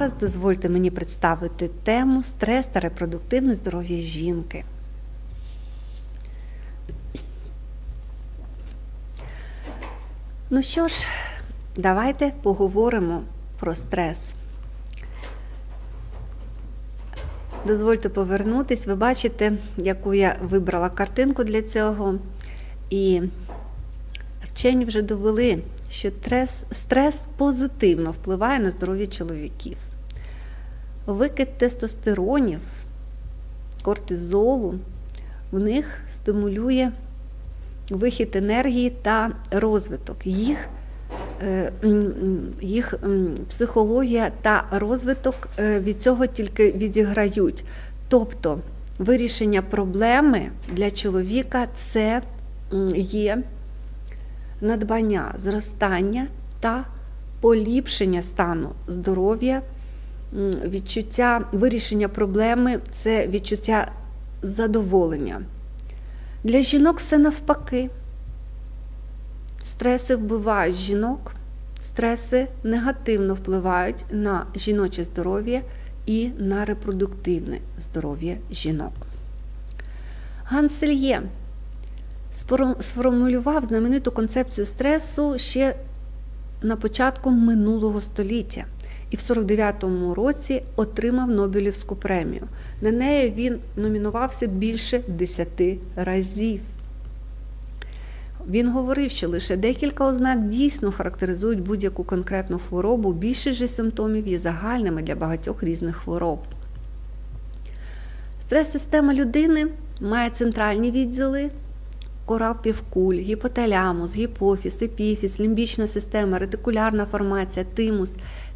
зараз дозвольте мені представити тему стрес та репродуктивне здоров'я жінки. Ну що ж, давайте поговоримо про стрес. Дозвольте повернутись. Ви бачите, яку я вибрала картинку для цього. І вчені вже довели, що стрес, стрес позитивно впливає на здоров'я чоловіків. Викид тестостеронів, кортизолу в них стимулює вихід енергії та розвиток. Їх, е, їх психологія та розвиток е, від цього тільки відіграють. Тобто вирішення проблеми для чоловіка це є надбання, зростання та поліпшення стану здоров'я, відчуття вирішення проблеми це відчуття задоволення. Для жінок все навпаки. Стреси вбивають жінок, стреси негативно впливають на жіноче здоров'я і на репродуктивне здоров'я жінок. Гансельє сформулював знамениту концепцію стресу ще на початку минулого століття і в 49-му році отримав Нобелівську премію. На неї він номінувався більше 10 разів. Він говорив, що лише декілька ознак дійсно характеризують будь-яку конкретну хворобу, більшість же симптомів є загальними для багатьох різних хвороб. Стрес-система людини має центральні відділи кора півкуль, гіпоталямус, гіпофіз, епіфіз, лімбічна система, ретикулярна формація, тимус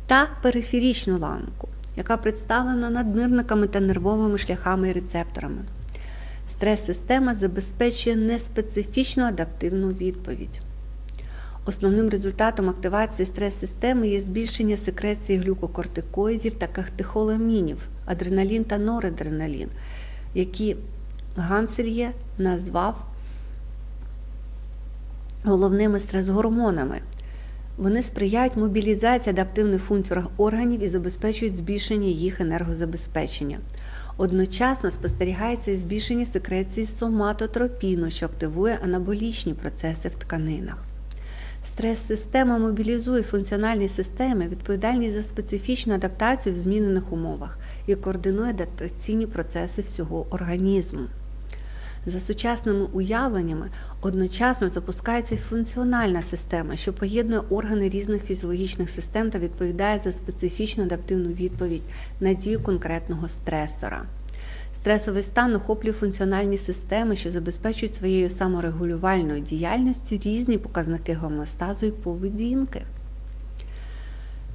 та периферічну ламку, яка представлена наднирниками та нервовими шляхами і рецепторами. Стрес-система забезпечує неспецифічну адаптивну відповідь. Основним результатом активації стрес-системи є збільшення секреції глюкокортикоїдів та кахтихоламінів, адреналін та норадреналін, які Гансельє назвав головними стрес-гормонами. Вони сприяють мобілізації адаптивних функцій органів і забезпечують збільшення їх енергозабезпечення. Одночасно спостерігається і збільшення секреції соматотропіну, що активує анаболічні процеси в тканинах. Стрес-система мобілізує функціональні системи, відповідальні за специфічну адаптацію в змінених умовах і координує адаптаційні процеси всього організму. За сучасними уявленнями одночасно запускається функціональна система, що поєднує органи різних фізіологічних систем та відповідає за специфічну адаптивну відповідь на дію конкретного стресора. Стресовий стан охоплює функціональні системи, що забезпечують своєю саморегулювальною діяльністю різні показники гомеостазу і поведінки.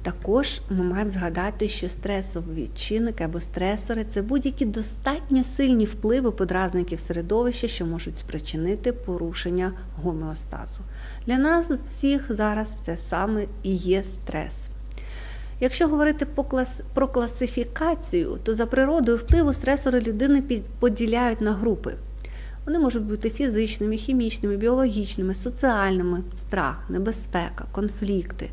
Також ми маємо згадати, що стресові чинники або стресори це будь-які достатньо сильні впливи подразників середовища, що можуть спричинити порушення гомеостазу. Для нас всіх зараз це саме і є стрес. Якщо говорити про класифікацію, то за природою впливу стресори людини поділяють на групи. Вони можуть бути фізичними, хімічними, біологічними, соціальними, страх, небезпека, конфлікти.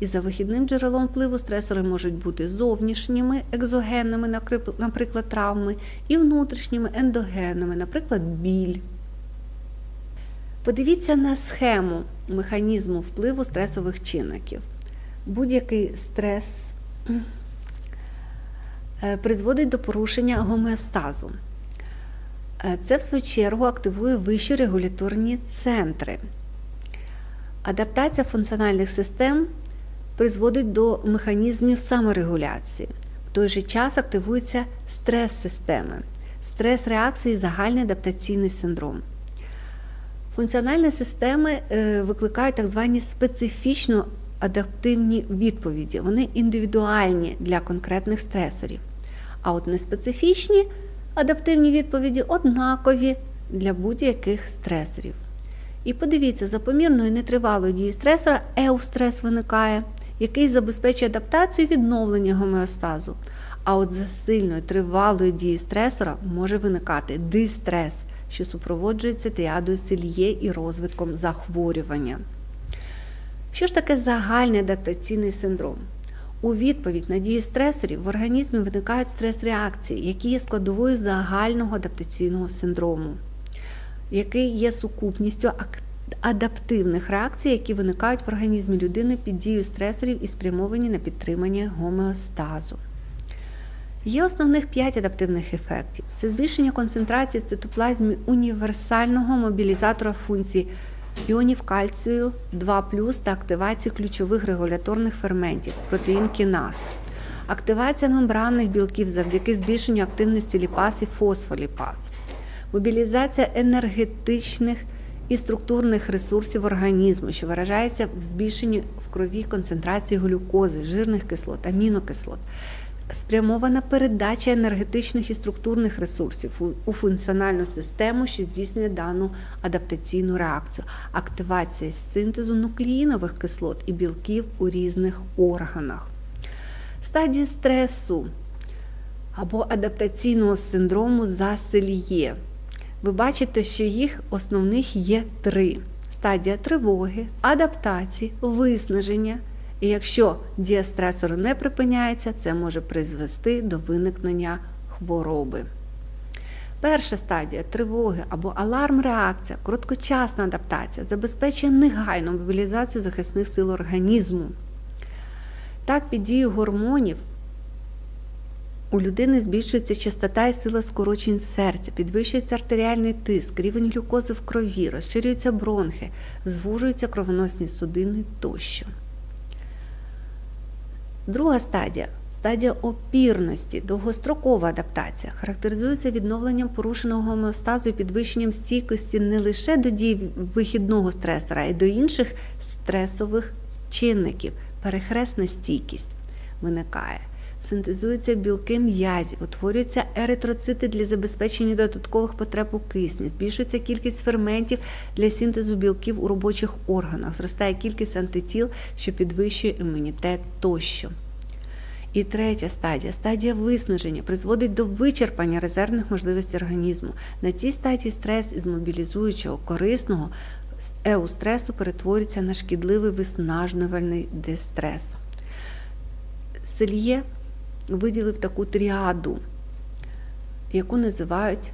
І за вихідним джерелом впливу стресори можуть бути зовнішніми, екзогенними, наприклад, травми, і внутрішніми ендогенними, наприклад, біль. Подивіться на схему механізму впливу стресових чинників. Будь-який стрес е, призводить до порушення гомеостазу. Е, це, в свою чергу, активує вищі регуляторні центри. Адаптація функціональних систем призводить до механізмів саморегуляції. В той же час активуються стрес-системи, стрес-реакції, загальний адаптаційний синдром. Функціональні системи е, викликають так звані специфічно адаптивні відповіді. Вони індивідуальні для конкретних стресорів. А от неспецифічні адаптивні відповіді однакові для будь-яких стресорів. І подивіться, за помірною нетривалою дією стресора еустрес виникає, який забезпечує адаптацію і відновлення гомеостазу. А от за сильною тривалою дією стресора може виникати дистрес, що супроводжується тріадою сельє і розвитком захворювання. Що ж таке загальний адаптаційний синдром? У відповідь на дію стресорів в організмі виникають стрес-реакції, які є складовою загального адаптаційного синдрому, який є сукупністю ак- адаптивних реакцій, які виникають в організмі людини під дією стресорів і спрямовані на підтримання гомеостазу. Є основних 5 адаптивних ефектів: це збільшення концентрації в цитоплазмі універсального мобілізатора функцій іонів кальцію 2 та активації ключових регуляторних ферментів протеїн кіназ. Активація мембранних білків завдяки збільшенню активності ліпаз і фосфоліпаз. Мобілізація енергетичних і структурних ресурсів організму, що виражається в збільшенні в крові концентрації глюкози, жирних кислот, амінокислот. Спрямована передача енергетичних і структурних ресурсів у- функціональну систему, що здійснює дану адаптаційну реакцію, активація синтезу нуклеїнових кислот і білків у різних органах. Стадії стресу або адаптаційного синдрому за селіє. Ви бачите, що їх основних є три: стадія тривоги, адаптації, виснаження. І якщо дія стресору не припиняється, це може призвести до виникнення хвороби. Перша стадія тривоги або аларм-реакція, короткочасна адаптація, забезпечує негайну мобілізацію захисних сил організму. Так, під дією гормонів у людини збільшується частота і сила скорочень серця, підвищується артеріальний тиск, рівень глюкози в крові, розширюються бронхи, звужуються кровоносні судини тощо. Друга стадія стадія опірності, довгострокова адаптація, характеризується відновленням порушеного гомеостазу і підвищенням стійкості не лише до дій вихідного стресора, а й до інших стресових чинників. Перехресна стійкість виникає. Синтезуються білки м'язів, утворюються еритроцити для забезпечення додаткових потреб у кисні, збільшується кількість ферментів для синтезу білків у робочих органах, зростає кількість антитіл, що підвищує імунітет тощо. І третя стадія стадія виснаження призводить до вичерпання резервних можливостей організму. На цій стадії стрес із мобілізуючого корисного еустресу перетворюється на шкідливий виснажнювальний дистрес. Сельє виділив таку тріаду, яку називають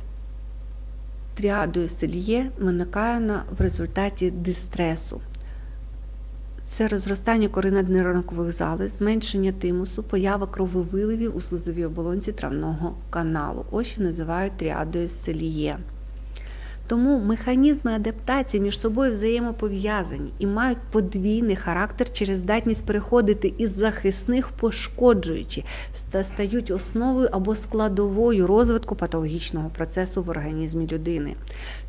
тріадою сельє, виникає в результаті дистресу. Це розростання кори коринаднеронкових залоз, зменшення тимусу, поява крововиливів у слизовій оболонці травного каналу. Ось що називають тріадою селіє. Тому механізми адаптації між собою взаємопов'язані і мають подвійний характер через здатність переходити із захисних пошкоджуючі та стають основою або складовою розвитку патологічного процесу в організмі людини.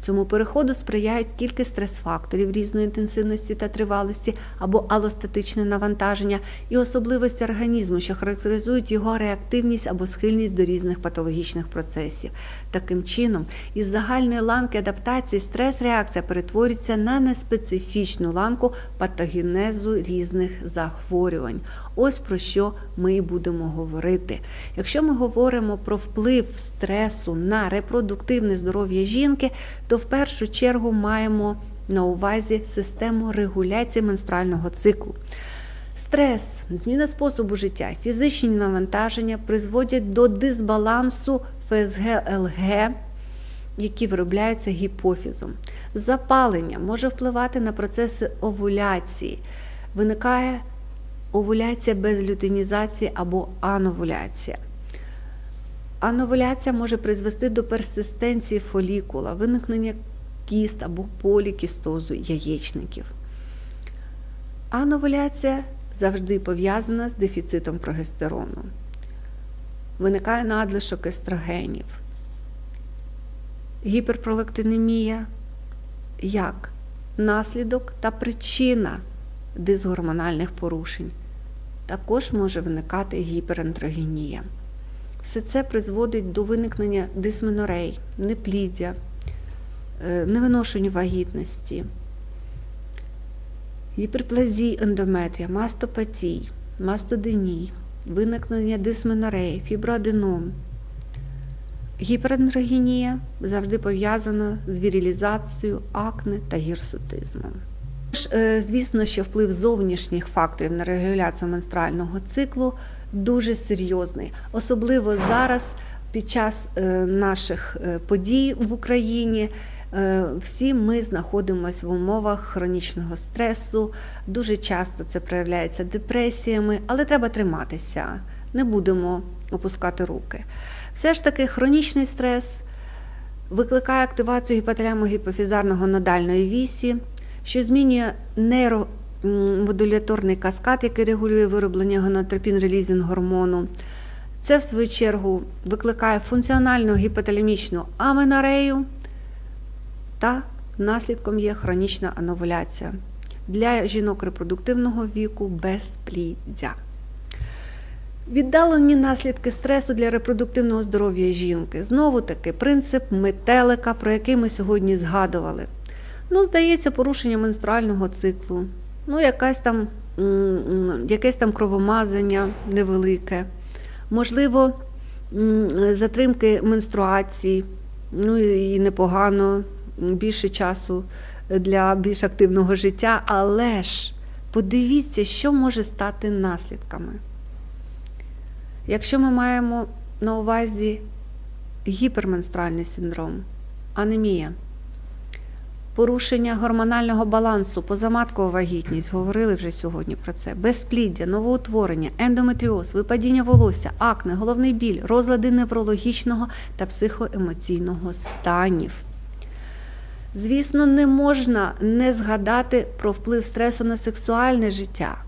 Цьому переходу сприяють кілька стрес-факторів різної інтенсивності та тривалості або алостатичне навантаження і особливості організму, що характеризують його реактивність або схильність до різних патологічних процесів. Таким чином, із загальної ланки адаптації стрес-реакція перетворюється на неспецифічну ланку патогенезу різних захворювань. Ось про що ми і будемо говорити. Якщо ми говоримо про вплив стресу на репродуктивне здоров'я жінки, то в першу чергу маємо на увазі систему регуляції менструального циклу. Стрес, зміна способу життя, фізичні навантаження призводять до дисбалансу ФСГ-ЛГ, які виробляються гіпофізом. Запалення може впливати на процеси овуляції. Виникає овуляція без лютинізації або ановуляція. Ановуляція може призвести до персистенції фолікула, виникнення кіст або полікістозу яєчників. Ановуляція завжди пов'язана з дефіцитом прогестерону. Виникає надлишок естрогенів. Гіперпролактинемія як наслідок та причина дисгормональних порушень. Також може виникати гіперандрогенія. Все це призводить до виникнення дисменорей, непліддя, е, невиношення вагітності, гіперплазії ендометрія, мастопатій, мастоденій, виникнення дисменореї, фіброаденом. Гіперандрогенія завжди пов'язана з вірілізацією акне та гірсутизмом. Е, Звісно, що вплив зовнішніх факторів на регуляцію менструального циклу дуже серйозний, особливо зараз під час е, наших е, подій в Україні. Всі ми знаходимося в умовах хронічного стресу. Дуже часто це проявляється депресіями, але треба триматися, не будемо опускати руки. Все ж таки, хронічний стрес викликає активацію гіпоталямо-гіпофізарного нодальної вісі, що змінює нейромодуляторний каскад, який регулює вироблення гонотропін-релізінг гормону. Це, в свою чергу, викликає функціональну гіпоталямічну аменорею та наслідком є хронічна ановуляція для жінок репродуктивного віку безпліддя. Віддалені наслідки стресу для репродуктивного здоров'я жінки. Знову таки принцип метелика, про який ми сьогодні згадували. Ну, здається, порушення менструального циклу, ну, якась там, якесь там кровомазання невелике, можливо, затримки менструації, ну і непогано, більше часу для більш активного життя, але ж подивіться, що може стати наслідками. Якщо ми маємо на увазі гіперменструальний синдром, анемія, порушення гормонального балансу, позаматкова вагітність, говорили вже сьогодні про це, безпліддя, новоутворення, ендометріоз, випадіння волосся, акне, головний біль, розлади неврологічного та психоемоційного станів. Звісно, не можна не згадати про вплив стресу на сексуальне життя.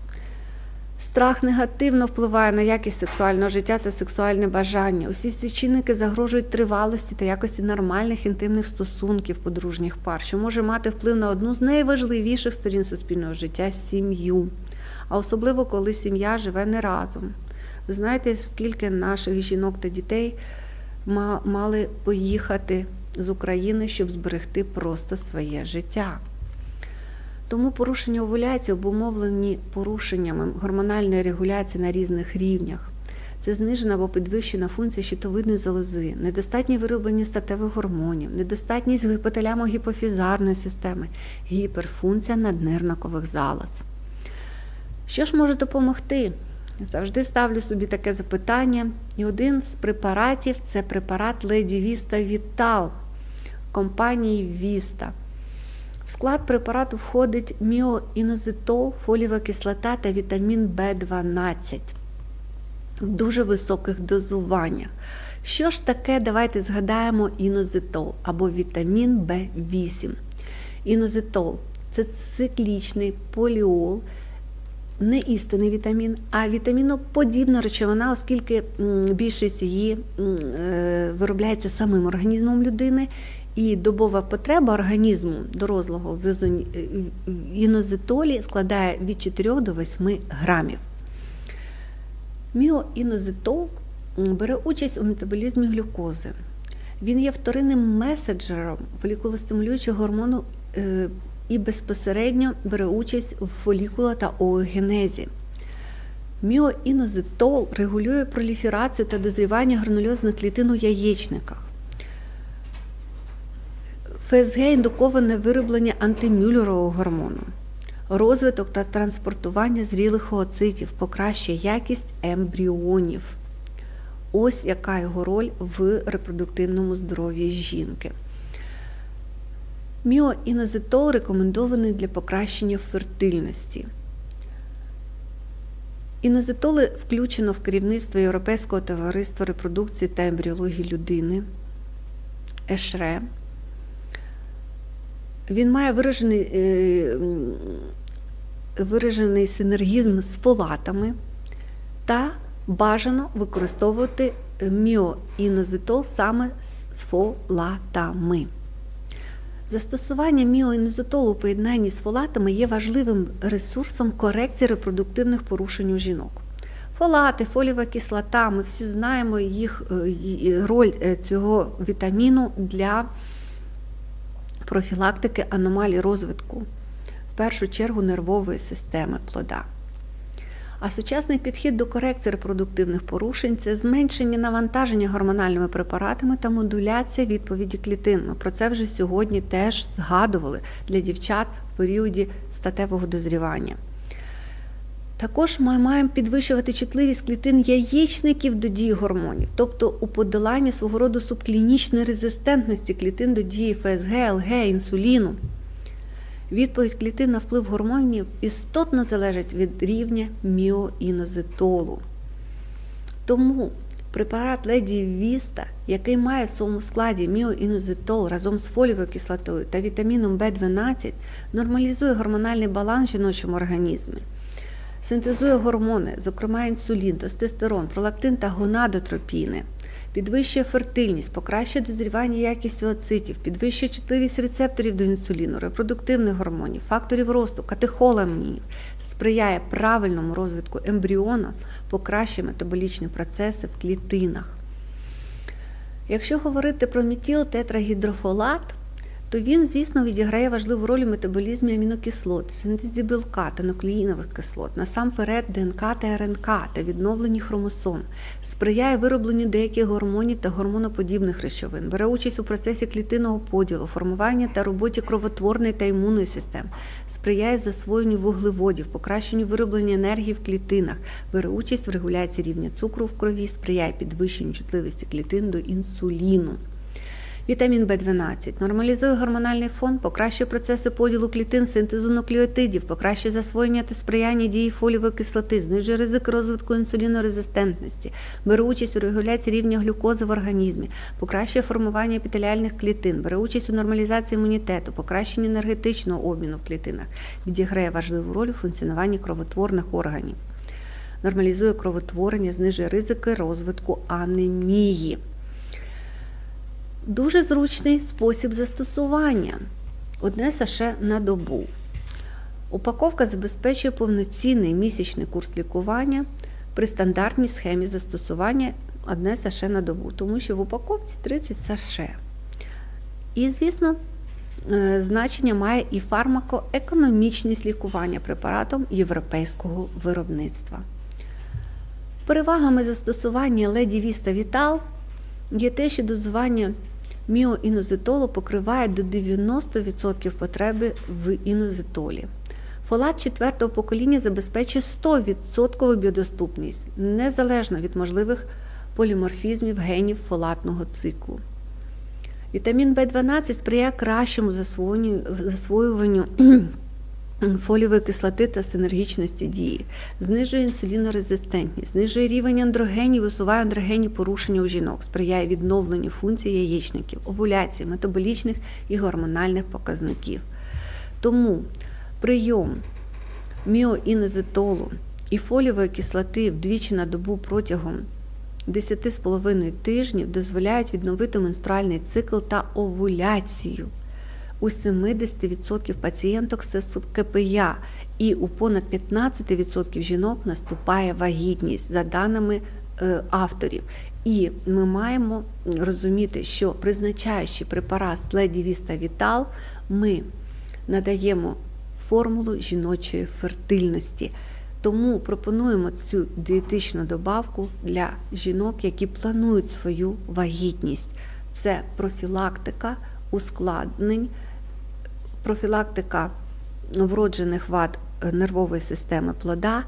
Страх негативно впливає на якість сексуального життя та сексуальне бажання. Усі ці чинники загрожують тривалості та якості нормальних інтимних стосунків подружніх пар, що може мати вплив на одну з найважливіших сторін суспільного життя сім'ю. А особливо коли сім'я живе не разом. Ви знаєте, скільки наших жінок та дітей мали поїхати з України, щоб зберегти просто своє життя. Тому порушення овуляції обумовлені порушеннями гормональної регуляції на різних рівнях. Це знижена або підвищена функція щитовидної залози, недостатнє вироблення статевих гормонів, недостатність гіпоталямо-гіпофізарної системи, гіперфункція наднирнакових залоз. Що ж може допомогти? Завжди ставлю собі таке запитання. І один з препаратів це препарат Леді Віста Вітал компанії Віста. В склад препарату входить міоінозитол, фолієва кислота та вітамін В12 в дуже високих дозуваннях. Що ж таке, давайте згадаємо інозитол або вітамін В8. Інозитол це циклічний поліол, не істинний вітамін, а вітаміноподібна речовина, оскільки більшість її е, виробляється самим організмом людини. І добова потреба організму дорослого в інозитолі складає від 4 до 8 грамів. Міоінозитол бере участь у метаболізмі глюкози. Він є вторинним меседжером фолікулостимулюючого гормону е, і безпосередньо бере участь в фолікула та оогенезі. Міоінозитол регулює проліферацію та дозрівання гранульозних клітин у яєчниках. ФСГ індуковане вироблення антимюллерового гормону, розвиток та транспортування зрілих ooцитів, покращує якість ембріонів. Ось яка його роль в репродуктивному здоров'ї жінки. Міоінозитол рекомендований для покращення фертильності. Інозитоли включено в керівництво Європейського товариства репродукції та ембріології людини ЕШРЕ. Він має виражений, е, виражений синергізм з фолатами та бажано використовувати міоінозитол саме з фолатами. Застосування міоінозитолу у поєднанні з фолатами є важливим ресурсом корекції репродуктивних порушень у жінок. Фолати, фолієва кислота, ми всі знаємо їх е, роль е, цього вітаміну для профілактики аномалій розвитку, в першу чергу нервової системи плода. А сучасний підхід до корекції репродуктивних порушень це зменшення навантаження гормональними препаратами та модуляція відповіді клітин. Ми про це вже сьогодні теж згадували для дівчат в періоді статевого дозрівання. Також ми маємо підвищувати чутливість клітин яєчників до дії гормонів, тобто у подоланні свого роду субклінічної резистентності клітин до дії ФСГ, ЛГ, інсуліну. Відповідь клітин на вплив гормонів істотно залежить від рівня міоінозитолу. Тому препарат Леді Віста, який має в своєму складі міоінозитол разом з фолієвою кислотою та вітаміном В12, нормалізує гормональний баланс в жіночому організмі. Синтезує гормони, зокрема інсулін, тестостерон, пролактин та гонадотропіни, підвищує фертильність, покращує дозрівання якість ooцитів, підвищує чутливість рецепторів до інсуліну, репродуктивних гормонів, факторів росту, катехоламінів, сприяє правильному розвитку ембріона, покращує метаболічні процеси в клітинах. Якщо говорити про метіл-тетрагідрофолат, то він, звісно, відіграє важливу роль у метаболізмі амінокислот, синтезі білка та нуклеїнових кислот, насамперед ДНК та РНК та відновленні хромосом, сприяє виробленню деяких гормонів та гормоноподібних речовин, бере участь у процесі клітинного поділу, формуванні та роботі кровотворної та імунної систем, сприяє засвоєнню вуглеводів, покращенню вироблення енергії в клітинах, бере участь в регуляції рівня цукру в крові, сприяє підвищенню чутливості клітин до інсуліну. Вітамін В12 нормалізує гормональний фон, покращує процеси поділу клітин, синтезу нуклеотидів, покращує засвоєння та сприяння дії фолієвої кислоти, знижує ризик розвитку інсулінорезистентності, бере участь у регуляції рівня глюкози в організмі, покращує формування епітеліальних клітин, бере участь у нормалізації імунітету, покращенні енергетичного обміну в клітинах, відіграє важливу роль у функціонуванні кровотворних органів. Нормалізує кровотворення, знижує ризики розвитку анемії. Дуже зручний спосіб застосування. Одне саше на добу. Упаковка забезпечує повноцінний місячний курс лікування при стандартній схемі застосування одне саше на добу, тому що в упаковці 30 саше. І, звісно, е, значення має і фармакоекономічність лікування препаратом європейського виробництва. Перевагами застосування Леді Віста Вітал є те, що дозування міоінозитолу покриває до 90% потреби в інозитолі. Фолат четвертого покоління забезпечує 100% біодоступність, незалежно від можливих поліморфізмів генів фолатного циклу. Вітамін В12 сприяє кращому засвоюванню фолієвої кислоти та синергічності дії, знижує інсулінорезистентність, знижує рівень андрогенів, усуває андрогенні порушення у жінок, сприяє відновленню функцій яєчників, овуляції, метаболічних і гормональних показників. Тому прийом міоінозитолу і фолієвої кислоти вдвічі на добу протягом 10,5 тижнів дозволяють відновити менструальний цикл та овуляцію у 70% пацієнток з КПЯ і у понад 15% жінок наступає вагітність за даними е, авторів. І ми маємо розуміти, що призначаючи препарат Леді Віста Вітал, ми надаємо формулу жіночої фертильності. Тому пропонуємо цю дієтичну добавку для жінок, які планують свою вагітність. Це профілактика ускладнень профілактика вроджених вад нервової системи плода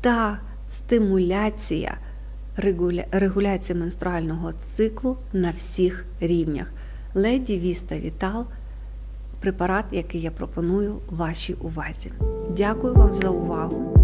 та стимуляція регуляції менструального циклу на всіх рівнях. Леді Віста Вітал препарат, який я пропоную вашій увазі. Дякую вам за увагу!